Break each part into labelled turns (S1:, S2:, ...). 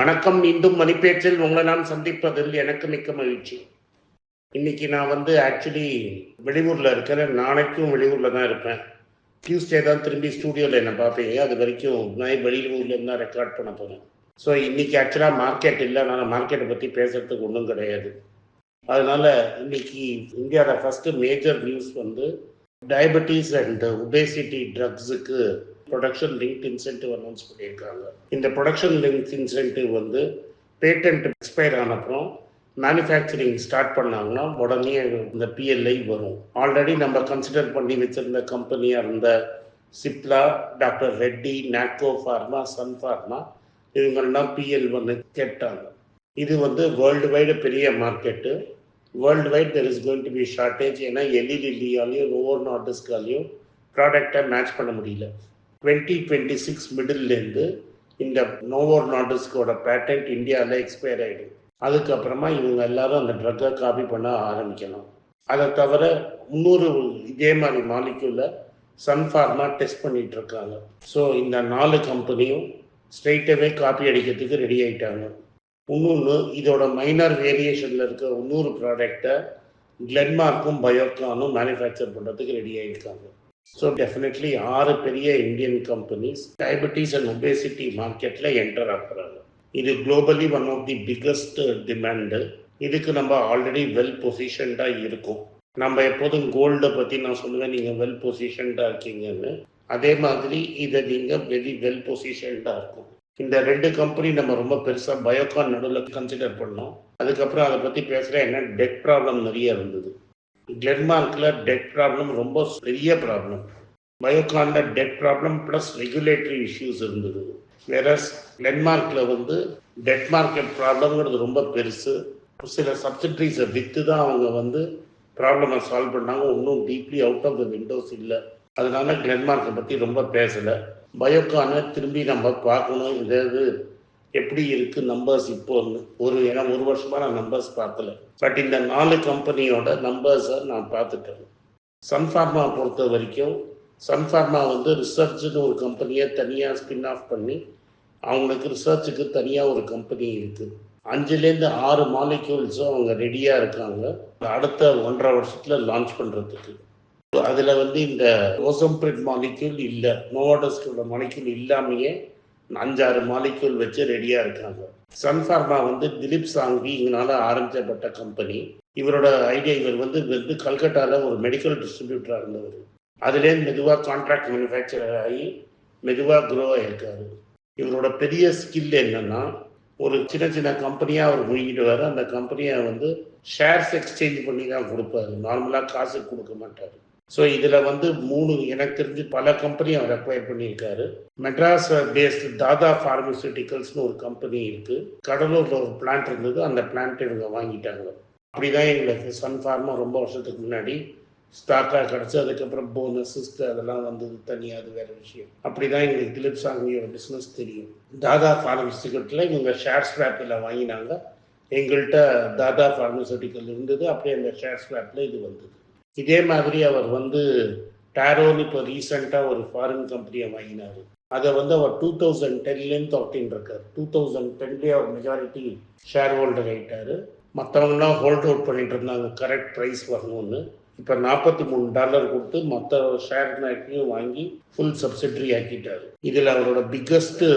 S1: வணக்கம் மீண்டும் மணிப்பேற்றில் உங்களை நான் சந்திப்பதில் எனக்கு மிக்க மகிழ்ச்சி இன்னைக்கு நான் வந்து ஆக்சுவலி வெளியூரில் இருக்கிறேன் நாளைக்கும் வெளியூரில் தான் இருப்பேன் டியூஸ்டே தான் திரும்பி ஸ்டூடியோவில் என்னை பார்ப்பீங்க அது வரைக்கும் நான் வெளியூரில் தான் ரெக்கார்ட் பண்ண போறேன் ஸோ இன்னைக்கு ஆக்சுவலாக மார்க்கெட் இல்லை அதனால மார்க்கெட்டை பற்றி பேசுறதுக்கு ஒன்றும் கிடையாது அதனால இன்னைக்கு இந்தியாவில் ஃபஸ்ட்டு மேஜர் நியூஸ் வந்து டயபெட்டிஸ் அண்ட் ஒபேசிட்டி ட்ரக்ஸுக்கு ப்ரொடக்ஷன் லிங்க் இன்சென்டிவ் அனௌன்ஸ் பண்ணியிருக்காங்க இந்த ப்ரொடக்ஷன் லிங்க் இன்சென்டிவ் வந்து பேட்டன்ட் எக்ஸ்பயர் ஆனப்புறம் மேனுஃபேக்சரிங் ஸ்டார்ட் பண்ணாங்கன்னா உடனே இந்த பிஎல்ஐ வரும் ஆல்ரெடி நம்ம கன்சிடர் பண்ணி வச்சிருந்த கம்பெனியாக இருந்த Cipla doctor Reddy Natco pharma Sun Pharma இவங்கெல்லாம் பிஎல் ஒன்று கேட்டாங்க இது வந்து வேர்ல்டு வைடு பெரிய market world wide there is going to be shortage ஏன்னா எல்இடிலியாலையும் ஒவ்வொரு நாட்டுஸ்காலையும் ப்ராடக்டை மேட்ச் பண்ண முடியல டுவெண்ட்டி டுவெண்ட்டி சிக்ஸ் மிடில்லேருந்து இந்த நோவோர் நாட்டிஸ்கோட பேட்டன்ட் இந்தியாவில் எக்ஸ்பயர் ஆகிடும் அதுக்கப்புறமா இவங்க எல்லாரும் அந்த ட்ரக்கை காப்பி பண்ண ஆரம்பிக்கணும் அதை தவிர இன்னொரு இதே மாதிரி மாலிக்யூல சன்ஃபார்மா டெஸ்ட் பண்ணிட்டு இருக்காங்க ஸோ இந்த நாலு கம்பெனியும் ஸ்ட்ரைட்டாகவே காப்பி அடிக்கிறதுக்கு ரெடி ஆயிட்டாங்க இன்னொன்று இதோட மைனர் வேரியேஷனில் இருக்க இன்னொரு ப்ராடக்டை கிளென்மார்க்கும் பயோக்கானும் மேனுஃபேக்சர் பண்ணுறதுக்கு ரெடி ஆகியிருக்காங்க ஸோ டெஃபினெட்லி ஆறு பெரிய Indian companies diabetes and obesity மார்க்கெட்டில் என்டர் ஆகுறாங்க இது globally one of the biggest demand இதுக்கு நம்ம ஆல்ரெடி வெல் பொசிஷன்டாக இருக்கும் நம்ம எப்போதும் கோல்டை பற்றி நான் சொல்லுவேன் நீங்கள் வெல் பொசிஷன்டாக இருக்கீங்கன்னு அதே மாதிரி இதை நீங்கள் வெரி வெல் பொசிஷன்டாக இருக்கும் இந்த ரெண்டு கம்பெனி நம்ம ரொம்ப பெருசாக பயோகான் நடுவில் கன்சிடர் பண்ணோம் அதுக்கப்புறம் அதை பற்றி பேசுகிற என்ன டெட் ப்ராப்ளம் நிறைய இருந்தது கிளென்மார்க்கில் டெட் ப்ராப்ளம் ரொம்ப பெரிய ப்ராப்ளம் பயோகானில் debt problem plus regulatory issues இருந்தது வேறஸ் டென்மார்க்கில் வந்து டெட் மார்க்கெட் ப்ராப்ளம்ங்கிறது ரொம்ப பெருசு சில சப்சிட்ரிஸை விற்று தான் அவங்க வந்து ப்ராப்ளமை சால்வ் பண்ணாங்க ஒன்றும் deeply out of the windows இல்லை அதனால கிளென்மார்க்கை பற்றி ரொம்ப பேசலை பயோகான திரும்பி நம்ம பார்க்கணும் இதாவது எப்படி இருக்கு நம்பர்ஸ் இப்போன்னு ஒரு ஏன்னா ஒரு வருஷமா நான் நம்பர்ஸ் பார்த்தல பட் இந்த நாலு கம்பெனியோட நம்பர்ஸை நான் பார்த்துட்டேன் சன்ஃபார்மா பொறுத்த வரைக்கும் சன்ஃபார்மா வந்து ரிசர்ச்னு ஒரு கம்பெனியை தனியாக ஸ்பின் ஆஃப் பண்ணி அவங்களுக்கு ரிசர்ச்சுக்கு தனியாக ஒரு கம்பெனி இருக்குது அஞ்சுலேருந்து ஆறு மாலிக்யூல்ஸும் அவங்க ரெடியாக இருக்காங்க அடுத்த ஒன்றரை வருஷத்தில் லான்ச் பண்ணுறதுக்கு அதில் வந்து இந்த ஓசம்பிரிட் மாலிக்யூல் இல்லை நோவாடஸ்டோட மாலிக்யூல் இல்லாமையே அஞ்சாறு மாலிக்யூல் வச்சு ரெடியாக இருக்காங்க சன்ஃபார்மா வந்து திலீப் சாங்வி இதனால் ஆரம்பிக்கப்பட்ட கம்பெனி இவரோட ஐடியா இவர் வந்து வந்து கல்கட்டாவில் ஒரு மெடிக்கல் டிஸ்ட்ரிபியூட்டரா இருந்தவர் அதிலே மெதுவாக கான்ட்ராக்ட் மேனுஃபேக்சரர் ஆகி மெதுவாக குரோ ஆயிருக்காரு இவரோட பெரிய ஸ்கில் என்னன்னா ஒரு சின்ன சின்ன கம்பெனியாக அவர் முழுகிடுவார் அந்த கம்பெனியை வந்து ஷேர்ஸ் எக்ஸ்சேஞ்ச் பண்ணி தான் கொடுப்பாரு நார்மலாக காசு கொடுக்க மாட்டார் ஸோ இதில் வந்து மூணு எனக்கு தெரிஞ்சு பல கம்பெனி அவர் அக்வயர் பண்ணியிருக்காரு மெட்ராஸ் பேஸ்டு தாதா ஃபார்மசூட்டிக்கல்ஸ்னு ஒரு கம்பெனி இருக்குது கடலூரில் ஒரு பிளான்ட் இருந்தது அந்த பிளான்ட் இவங்க வாங்கிட்டாங்க அப்படி தான் எங்களுக்கு சன் ஃபார்மா ரொம்ப வருஷத்துக்கு முன்னாடி ஸ்டார்ட்டாக கிடச்சி அதுக்கப்புறம் போனஸ் சிஸ்டர் அதெல்லாம் வந்தது தனியாக அது வேறு விஷயம் அப்படி தான் எங்களுக்கு திலீப் சாங்கியோட பிஸ்னஸ் தெரியும் தாதா ஃபார்மசூட்டிக்கல்ஸில் இவங்க ஷேர் ஸ்வாப்பில் வாங்கினாங்க எங்கள்கிட்ட தாதா ஃபார்மசூட்டிக்கல் இருந்தது அப்படியே அந்த ஷேர் ஸ்வாப்பில் இது வந்தது இதே மாதிரி அவர் வந்து டேரோன்னு இப்போ ரீசெண்டாக ஒரு ஃபாரின் கம்பெனியை வாங்கினார் அதை வந்து அவர் டூ தௌசண்ட் டென்லேருந்து தொட்டின் இருக்கார் டூ தௌசண்ட் டென்லேயே அவர் மெஜாரிட்டி ஷேர் ஹோல்டர் ஆகிட்டார் மற்றவங்கலாம் ஹோல்ட் அவுட் பண்ணிட்டு இருந்தாங்க கரெக்ட் ப்ரைஸ் வரணும்னு இப்போ நாற்பத்தி மூணு டாலர் கொடுத்து மற்ற ஷேர் நாட்டையும் வாங்கி ஃபுல் சப்சிடரி ஆக்கிட்டார் இதில் அவரோட பிக்கஸ்ட்டு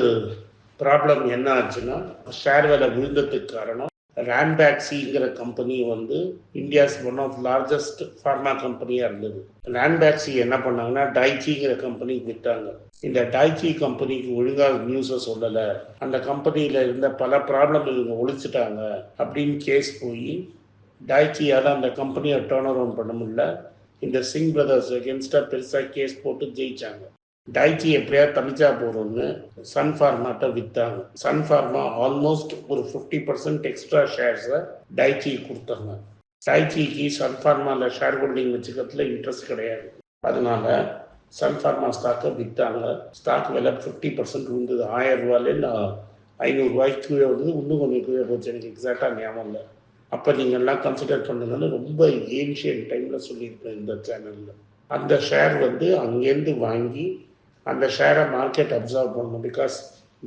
S1: ப்ராப்ளம் என்ன ஆச்சுன்னா ஷேர் விலை விழுந்ததுக்கு காரணம் ரேன்பேக்சிங்கிற கம்பெனி வந்து India's one of largest pharma கம்பெனியாக இருந்தது ரேன்பேக்சி என்ன பண்ணாங்கன்னா டைச்சிங்கிற கம்பெனிக்கு விட்டாங்க இந்த டைச்சி கம்பெனிக்கு ஒழுங்காக நியூஸை சொல்லலை அந்த கம்பெனியில் இருந்த பல ப்ராப்ளம் இவங்க ஒழிச்சிட்டாங்க அப்படின்னு கேஸ் போய் டாய்ச்சியால் அந்த கம்பெனியை டேர்ன் அரவுண்ட் பண்ண முடியல இந்த சிங் பிரதர்ஸ் எகென்ஸ்டாக பெருசாக கேஸ் போட்டு ஜெயிச்சாங்க டைச்சி எப்படியாவது தமிச்சா போகிறோம்னு சன் ஃபார்மாட்டை விற்றாங்க சன் ஃபார்மா ஆல்மோஸ்ட் ஒரு ஃபிஃப்டி பர்சன்ட் எக்ஸ்ட்ரா ஷேர்ஸை டைச்சி கொடுத்தாங்க டைச்சிக்கு சன் ஃபார்மாவில் ஷேர் ஹோல்டிங் வச்சுக்கிறதுல இன்ட்ரெஸ்ட் கிடையாது அதனால சன் ஃபார்மா ஸ்டாக்கை விற்றாங்க ஸ்டாக் விலை ஃபிஃப்டி பர்சன்ட் இருந்தது ஆயிரம் ரூபாயில ஐநூறு ரூபாய்க்கு வந்து இன்னும் கொஞ்சம் கீழே போச்சு எனக்கு எக்ஸாக்டாக ஞாபகம் இல்லை அப்போ நீங்கள்லாம் கன்சிடர் பண்ணதால ரொம்ப ஏன்ஷியன் டைமில் சொல்லியிருப்பேன் இந்த சேனலில் அந்த ஷேர் வந்து அங்கேருந்து வாங்கி அந்த ஷேரை மார்க்கெட் அப்சர்வ் பண்ணணும் பிகாஸ்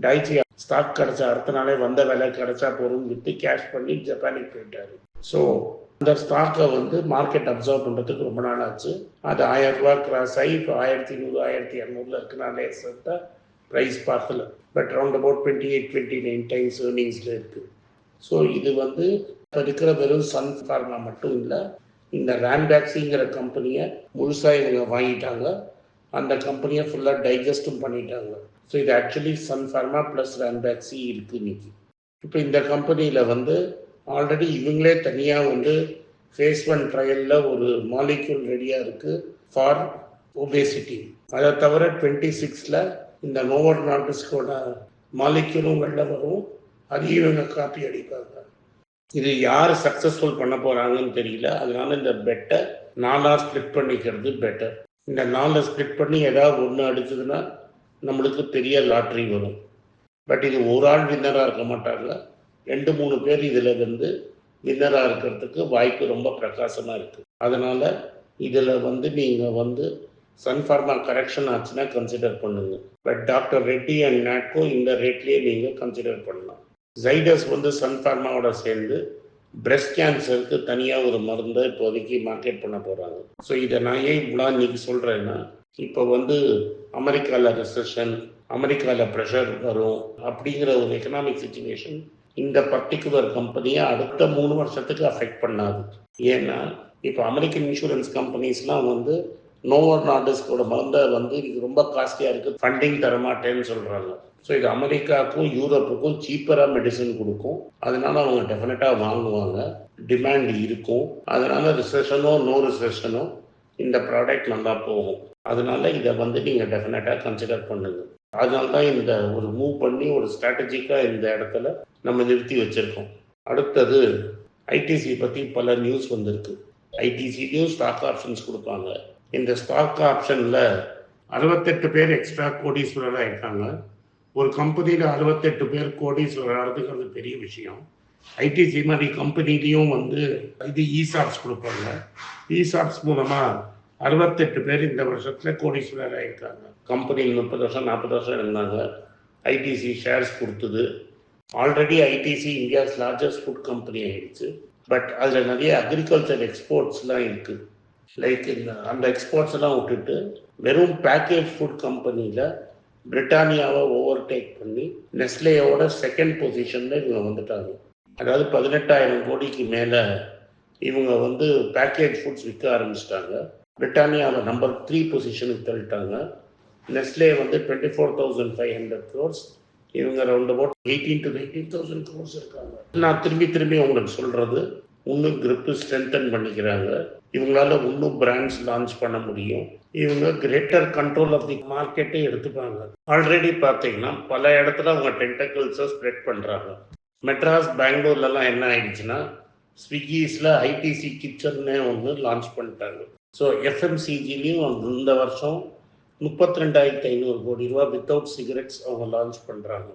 S1: டைஜி ஸ்டாக் கிடைச்ச அடுத்த நாளே வந்த விலை கிடைச்சா போதும்னு விட்டு கேஷ் பண்ணி ஜப்பானுக்கு போயிட்டாரு ஸோ அந்த ஸ்டாக்கை வந்து மார்க்கெட் அப்சர்வ் பண்ணுறதுக்கு ரொம்ப நாள் ஆச்சு அது ஆயிரம் ரூபா கிராஸ் ஆகி இப்போ ஆயிரத்தி நூறு ஆயிரத்தி இரநூறுல இருக்குனாலே சேர்த்தா ப்ரைஸ் பார்க்கல but round about twenty eight twenty nine times ஏர்னிங்ஸில் இருக்குது ஸோ இது வந்து இப்போ இருக்கிற வெறும் சன் ஃபார்மா மட்டும் இல்லை இந்த ரேண்டாக்ஸிங்கிற கம்பெனியை முழுசாக இவங்க வாங்கிட்டாங்க அந்த கம்பெனியை ஃபுல்லாக டைஜஸ்டும் பண்ணிட்டாங்க ஸோ இது ஆக்சுவலி சன் ஃபார்மா ப்ளஸ் பேக்ஸி இருக்கு இன்னைக்கு இப்போ இந்த கம்பெனியில் வந்து ஆல்ரெடி இவங்களே தனியாக வந்து ஃபேஸ் ஒன் ட்ரையலில் ஒரு மாலிக்யூல் ரெடியாக இருக்குது ஃபார் ஒபேசிட்டி அதை தவிர டுவெண்ட்டி சிக்ஸில் இந்த நோவர் நாட்டிஸ்கோட மாலிக்யூலும் வெளில வரும் அதையும் இவங்க காப்பி அடிப்பாங்க இது யார் சக்ஸஸ்ஃபுல் பண்ண போகிறாங்கன்னு தெரியல அதனால இந்த பெட்டை நாலாக ஸ்ப்ளிட் பண்ணிக்கிறது பெட்டர் இந்த நாலு ஸ்பிளிட் பண்ணி ஏதாவது ஒன்று அடிச்சதுன்னா நம்மளுக்கு பெரிய லாட்ரி வரும் பட் இது ஒரு ஆள் வின்னராக இருக்க மாட்டாங்க ரெண்டு மூணு பேர் இதில் வந்து வின்னராக இருக்கிறதுக்கு வாய்ப்பு ரொம்ப பிரகாசமாக இருக்குது அதனால் இதில் வந்து நீங்கள் வந்து சன்ஃபார்மா கரெக்ஷன் ஆச்சுன்னா கன்சிடர் பண்ணுங்க but doctor Reddy and Natco இந்த ரேட்லேயே நீங்கள் கன்சிடர் பண்ணலாம் ஜைடஸ் வந்து சன்ஃபார்மாவோட சேர்ந்து பிரஸ்ட் கேன்சருக்கு தனியாக ஒரு மருந்தை இப்போதைக்கு மார்க்கெட் பண்ண போகிறாங்க ஸோ இதை நான் ஏன் இவ்வளோ இன்னைக்கு சொல்கிறேன்னா இப்போ வந்து அமெரிக்காவில் ரிசெஷன் அமெரிக்காவில் ப்ரெஷர் வரும் அப்படிங்கிற ஒரு எக்கனாமிக் சுச்சுவேஷன் இந்த பர்டிகுலர் கம்பெனியை அடுத்த மூணு வருஷத்துக்கு அஃபெக்ட் பண்ணாது ஏன்னா இப்போ அமெரிக்கன் இன்சூரன்ஸ் கம்பெனிஸ்லாம் வந்து நோவர் நாட்டிஸ்கோட மருந்தை வந்து இது ரொம்ப காஸ்ட்லியாக இருக்குது ஃபண்டிங் தரமாட்டேன்னு சொல்கிறாங்க ஸோ இது அமெரிக்காவுக்கும் யூரோப்புக்கும் சீப்பராக மெடிசன் கொடுக்கும் அதனால அவங்க டெஃபினட்டாக வாங்குவாங்க டிமாண்ட் இருக்கும் அதனால ரிசெஷனோ நோ ரிசெஷனோ இந்த ப்ராடக்ட் நல்லா போகும் அதனால இதை வந்து நீங்கள் டெஃபினட்டாக கன்சிடர் பண்ணுங்க அதனால்தான் இந்த ஒரு மூவ் பண்ணி ஒரு ஸ்ட்ராட்டஜிக்காக இந்த இடத்துல நம்ம நிறுத்தி வச்சுருக்கோம் அடுத்தது ஐடிசி பற்றி பல நியூஸ் வந்திருக்கு ஐடிசிலையும் ஸ்டாக் ஆப்ஷன்ஸ் கொடுப்பாங்க இந்த ஸ்டாக் ஆப்ஷனில் அறுபத்தெட்டு பேர் எக்ஸ்ட்ரா கோடீஸ்வரர் ஆயிட்டாங்க ஒரு கம்பெனியில் அறுபத்தெட்டு பேர் ஆகிறதுக்கு அது பெரிய விஷயம் ஐடிசி மாதிரி கம்பெனிலையும் வந்து இது இசாப்ஸ் கொடுப்பாங்க இசாப்ஸ் மூலமாக அறுபத்தெட்டு பேர் இந்த வருஷத்தில் கோடீஸ்வரர் ஆயிருக்காங்க கம்பெனியில் முப்பது வருஷம் நாற்பது வருஷம் இருந்தாங்க ஐடிசி ஷேர்ஸ் கொடுத்தது ஆல்ரெடி ITC India's largest food company ஆயிடுச்சு பட் அதில் நிறைய அக்ரிகல்ச்சர் எக்ஸ்போர்ட்ஸ்லாம் இருக்குது லைக் இந்த uh, அந்த எக்ஸ்போர்ட்ஸ் எல்லாம் விட்டுட்டு வெறும் பேக்கேஜ் ஃபுட் கம்பெனியில் பிரிட்டானியாவை ஓவர்டேக் பண்ணி நெஸ்லேயோட செகண்ட் பொசிஷனில் இவங்க வந்துட்டாங்க அதாவது பதினெட்டாயிரம் கோடிக்கு மேலே இவங்க வந்து பேக்கேஜ் ஃபுட்ஸ் விற்க ஆரம்பிச்சிட்டாங்க பிரிட்டானியாவை நம்பர் த்ரீ பொசிஷனுக்கு தள்ளிட்டாங்க நெஸ்லே வந்து twenty four thousand five hundred crores இவங்க round about eighteen to nineteen thousand crores இருக்காங்க நான் திரும்பி திரும்பி உங்களுக்கு சொல்கிறது இன்னும் கிரிப்பு ஸ்ட்ரென்தன் பண்ணிக்கிறாங்க இவங்களால இன்னும் பிராண்ட்ஸ் லான்ச் பண்ண முடியும் இவங்க கிரேட்டர் கண்ட்ரோல் ஆஃப் தி மார்க்கெட்டே எடுத்துப்பாங்க ஆல்ரெடி பார்த்தீங்கன்னா பல இடத்துல அவங்க டென்டக்கிள்ஸை ஸ்ப்ரெட் பண்ணுறாங்க மெட்ராஸ் பெங்களூர்லலாம் என்ன ஆயிடுச்சுன்னா ஸ்விக்கிஸில் ஐடிசி கிச்சன்னு ஒன்று லான்ச் பண்ணிட்டாங்க ஸோ எஃப்எம்சிஜிலையும் இந்த வருஷம் முப்பத்தி ரெண்டாயிரத்தி ஐநூறு கோடி ரூபா வித்தவுட் சிகரெட்ஸ் அவங்க லான்ச் பண்ணுறாங்க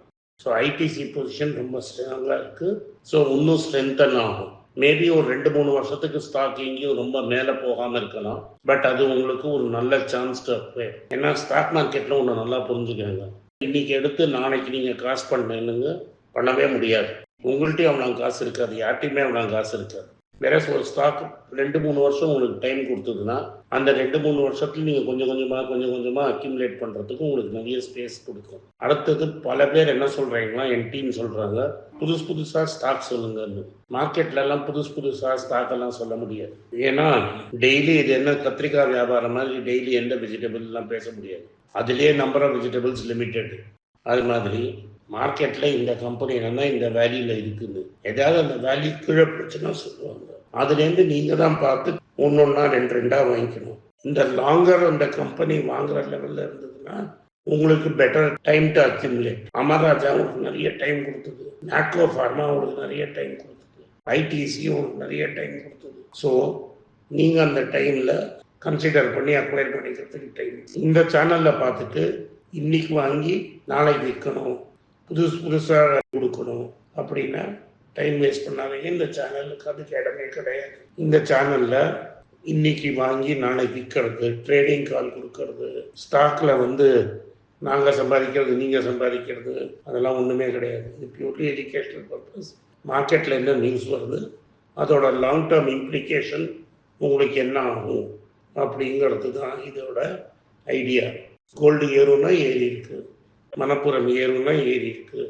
S1: ஸோ ஐடிசி பொசிஷன் ரொம்ப ஸ்ட்ராங்காக இருக்குது ஸோ இன்னும் ஸ்ட்ரென்தன் ஆகும் மேபி ஒரு ரெண்டு மூணு வருஷத்துக்கு ஸ்டாக் எங்கேயும் ரொம்ப மேலே போகாமல் இருக்கலாம் பட் அது உங்களுக்கு ஒரு நல்ல சான்ஸ் டு அப்வே ஏன்னா ஸ்டாக் மார்க்கெட்ல ஒன்று நல்லா புரிஞ்சுக்கோங்க இன்னைக்கு எடுத்து நாளைக்கு நீங்கள் காசு பண்ணுங்க பண்ணவே முடியாது உங்கள்கிட்டயும் அவ்வளோ காசு இருக்காது யார்ட்டையுமே அவ்வளோ காசு இருக்காது வேற ஒரு ஸ்டாக் ரெண்டு மூணு வருஷம் உங்களுக்கு டைம் கொடுத்ததுன்னா அந்த ரெண்டு மூணு வருஷத்தில் நீங்கள் கொஞ்சம் கொஞ்சமாக கொஞ்சம் கொஞ்சமாக அக்யூமுலேட் பண்ணுறதுக்கு உங்களுக்கு நிறைய ஸ்பேஸ் கொடுக்கும் அடுத்தது பல பேர் என்ன சொல்றீங்களா என் டீம் சொல்கிறாங்க புதுசு புதுசாக ஸ்டாக் சொல்லுங்கன்னு எல்லாம் புதுசு புதுசாக ஸ்டாக் எல்லாம் சொல்ல முடியாது ஏன்னா டெய்லி இது என்ன கத்திரிக்காய் வியாபாரம் மாதிரி டெய்லி எந்த வெஜிடபிள்லாம் பேச முடியாது அதுலேயே நம்பர் ஆஃப் வெஜிடபிள்ஸ் லிமிட்டெட் அது மாதிரி மார்க்கெட்டில் இந்த கம்பெனி என்னன்னா இந்த வேல்யூவில் இருக்குன்னு ஏதாவது அந்த வேல்யூ கீழே பிரச்சனை சொல்லுவாங்க அதுலேருந்து நீங்கள் தான் பார்த்து ஒன்னொன்னா ரெண்டு ரெண்டா வாங்கிக்கணும் இந்த லாங்கர் அந்த கம்பெனி வாங்குற லெவல்ல இருந்ததுன்னா உங்களுக்கு better time to accumulate Amara Raja உங்களுக்கு நிறைய டைம் கொடுத்தது மேக்ரோ ஃபார்மா உங்களுக்கு நிறைய டைம் கொடுத்தது ஐடிசி உங்களுக்கு நிறைய டைம் கொடுத்தது ஸோ நீங்கள் அந்த டைமில் கன்சிடர் பண்ணி அக்வயர் பண்ணிக்கிறதுக்கு டைம் இந்த சேனலில் பார்த்துட்டு இன்னைக்கு வாங்கி நாளைக்கு விற்கணும் புதுசு புதுசாக கொடுக்கணும் அப்படின்னா டைம் வேஸ்ட் பண்ணாதீங்க இந்த சேனலுக்கு அதுக்கு இடமே கிடையாது இந்த சேனலில் இன்னைக்கு வாங்கி நாளை விற்கிறது ட்ரேடிங் கால் கொடுக்கறது ஸ்டாக்ல வந்து நாங்கள் சம்பாதிக்கிறது நீங்கள் சம்பாதிக்கிறது அதெல்லாம் ஒன்றுமே கிடையாது இது பியூர்லி எஜுகேஷனல் பர்பஸ் மார்க்கெட்டில் என்ன நியூஸ் வருது அதோட லாங் டேர்ம் இம்ப்ளிகேஷன் உங்களுக்கு என்ன ஆகும் அப்படிங்கிறது தான் இதோட ஐடியா கோல்டு ஏறும்னா ஏறி இருக்குது மணப்புறம் ஏறும்னா ஏறி இருக்குது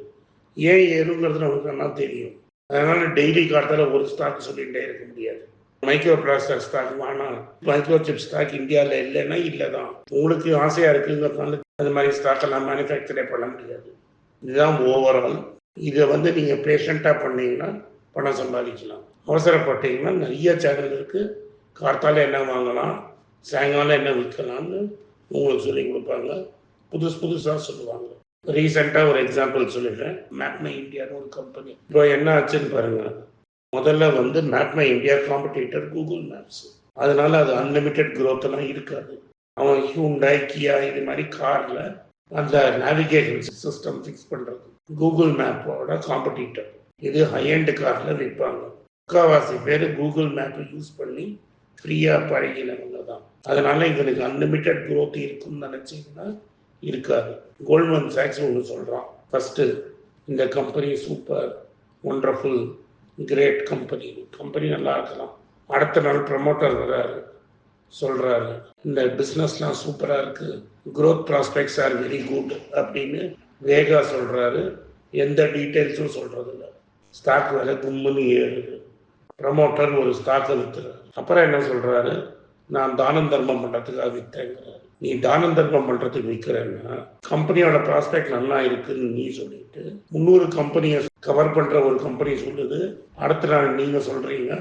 S1: ஏன் ஏறுங்கிறது நமக்கு என்ன தெரியும் அதனால டெய்லி காலத்தில் ஒரு ஸ்டாக் சொல்லிகிட்டே இருக்க முடியாது மைக்ரோ ப்ராசஸர் ஸ்டாக் வேணாம் மைக்ரோ சிப் ஸ்டாக் இந்தியாவில் இல்லைன்னா இல்லை தான் உங்களுக்கு ஆசையாக இருக்குங்கிறதுனால அது மாதிரி ஸ்டாக் எல்லாம் மேனுஃபேக்சரே பண்ண முடியாது இதுதான் ஓவரால் இதை வந்து நீங்கள் பேஷண்ட்டாக பண்ணீங்கன்னா பணம் சம்பாதிக்கலாம் அவசரப்பட்டீங்கன்னா நிறைய சேனல் இருக்குது கார்த்தால என்ன வாங்கலாம் சாயங்காலம் என்ன விற்கலாம்னு உங்களுக்கு சொல்லி கொடுப்பாங்க புதுசு புதுசாக சொல்லுவாங்க ரீசெண்டாக ஒரு எக்ஸாம்பிள் சொல்லிடுறேன் மேப்மை இந்தியான்னு ஒரு கம்பெனி இப்போ என்ன ஆச்சுன்னு பாருங்க முதல்ல வந்து MapmyIndia competitor Google maps அதனால அது அன்லிமிட்டெட் க்ரோத் எல்லாம் இருக்காது அவன் ஹியூண்டாய் கியா இது மாதிரி காரில் அந்த நேவிகேஷன் சிஸ்டம் ஃபிக்ஸ் பண்ணுறது கூகுள் மேப்போட காம்படிட்டர் இது ஹையண்ட் காரில் விற்பாங்க முக்கால்வாசி பேர் கூகுள் மேப்பை யூஸ் பண்ணி ஃப்ரீயாக பழகினவங்க தான் அதனால இவனுக்கு அன்லிமிட்டெட் க்ரோத் இருக்குன்னு நினச்சிங்கன்னா இருக்காது கோல்மன் சாக்ஸ் ஒன்று சொல்கிறான் ஃபஸ்ட்டு இந்த company super wonderful great company company நல்லா இருக்கலாம் அடுத்த நாள் ப்ரமோட்டர் வர்றாரு சொல்கிறாரு இந்த பிஸ்னஸ்லாம் சூப்பராக இருக்குது growth prospects are very good அப்படின்னு வேகா சொல்கிறாரு எந்த டீட்டெயில்ஸும் சொல்கிறதில்ல ஸ்டாக் வேலை கும்முன்னு ஏறுது ப்ரமோட்டர் ஒரு ஸ்டாக்கை விற்றுறாரு அப்புறம் என்ன சொல்கிறாரு நான் தானம் தர்மம் பண்ணுறதுக்காக விற்றேங்கிறார் நீ தானம் தர்மம் பண்றதுக்கு விற்கிறன்னா கம்பெனியோட ப்ராஸ்பெக்ட் நல்லா இருக்குன்னு நீ சொல்லிட்டு முன்னூறு கம்பெனியை கவர் பண்ற ஒரு கம்பெனி சொல்லுது அடுத்த நாள் நீங்க சொல்றீங்க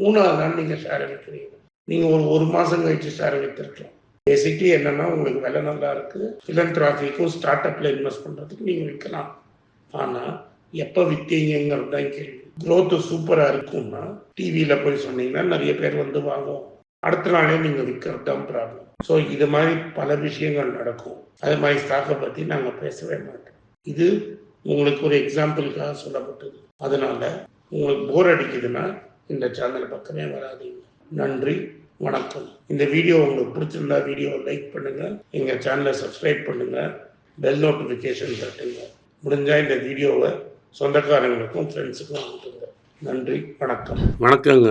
S1: மூணாவது நாள் நீங்க ஷேரை விற்கிறீங்க நீங்க ஒரு ஒரு மாசம் கழிச்சு ஷேரை வித்திருக்கலாம் பேசிக்லி என்னன்னா உங்களுக்கு விலை நல்லா இருக்கு ஃபிலன்ட்ராஃபிக்கும் ஸ்டார்ட் அப்ல இன்வெஸ்ட் பண்றதுக்கு நீங்க விற்கலாம் ஆனா எப்ப வித்தீங்கிறது தான் கேள்வி குரோத் சூப்பரா இருக்கும்னா டிவியில போய் சொன்னீங்கன்னா நிறைய பேர் வந்து வாங்குவோம் அடுத்த நாளே நீங்க விற்கிறது தான் ப்ராப்ளம் ஸோ இது மாதிரி பல விஷயங்கள் நடக்கும் அது மாதிரி ஸ்டாக்கை பற்றி நாங்கள் பேசவே மாட்டோம் இது உங்களுக்கு ஒரு எக்ஸாம்பிளுக்காக சொல்லப்பட்டது அதனால உங்களுக்கு போர் அடிக்குதுன்னா இந்த சேனல் பக்கமே வராதிங்க நன்றி வணக்கம் இந்த வீடியோ உங்களுக்கு பிடிச்சிருந்தா வீடியோ லைக் பண்ணுங்க எங்கள் சேனலை சப்ஸ்கிரைப் பண்ணுங்க பெல் நோட்டிஃபிகேஷன் தட்டுங்க முடிஞ்சால் இந்த வீடியோவை சொந்தக்காரங்களுக்கும் ஃப்ரெண்ட்ஸுக்கும் அனுப்புங்க நன்றி வணக்கம்
S2: வணக்கங்க